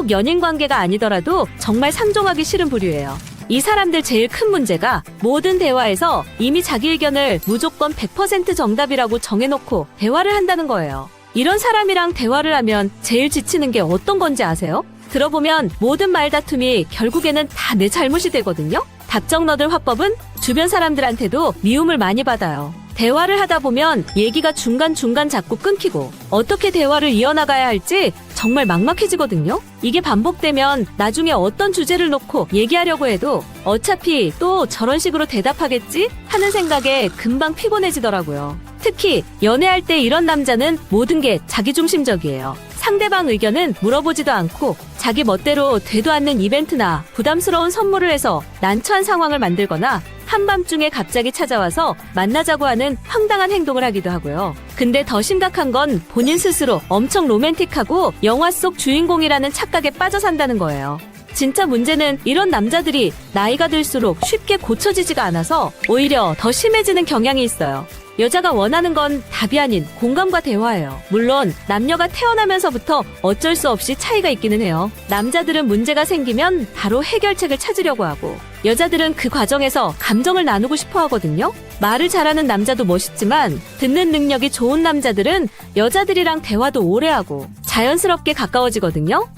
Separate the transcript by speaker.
Speaker 1: 꼭 연인 관계가 아니더라도 정말 상종하기 싫은 부류예요. 이 사람들 제일 큰 문제가 모든 대화에서 이미 자기 의견을 무조건 100% 정답이라고 정해놓고 대화를 한다는 거예요. 이런 사람이랑 대화를 하면 제일 지치는 게 어떤 건지 아세요? 들어보면 모든 말다툼이 결국에는 다 내 잘못이 되거든요? 답정 너들 화법은 주변 사람들한테도 미움을 많이 받아요. 대화를 하다 보면 얘기가 중간중간 자꾸 끊기고 어떻게 대화를 이어나가야 할지 정말 막막해지거든요. 이게 반복되면 나중에 어떤 주제를 놓고 얘기하려고 해도 어차피 또 저런 식으로 대답하겠지 하는 생각에 금방 피곤해지더라고요. 특히 연애할 때 이런 남자는 모든 게 자기중심적이에요. 상대방 의견은 물어보지도 않고 자기 멋대로 되도 않는 이벤트나 부담스러운 선물을 해서 난처한 상황을 만들거나 한밤중에 갑자기 찾아와서 만나자고 하는 황당한 행동을 하기도 하고요. 근데 더 심각한 건 본인 스스로 엄청 로맨틱하고 영화 속 주인공이라는 착각에 빠져 산다는 거예요. 진짜 문제는 이런 남자들이 나이가 들수록 쉽게 고쳐지지가 않아서 오히려 더 심해지는 경향이 있어요. 여자가 원하는 건 답이 아닌 공감과 대화예요. 물론 남녀가 태어나면서부터 어쩔 수 없이 차이가 있기는 해요. 남자들은 문제가 생기면 바로 해결책을 찾으려고 하고 여자들은 그 과정에서 감정을 나누고 싶어 하거든요. 말을 잘하는 남자도 멋있지만 듣는 능력이 좋은 남자들은 여자들이랑 대화도 오래 하고 자연스럽게 가까워지거든요.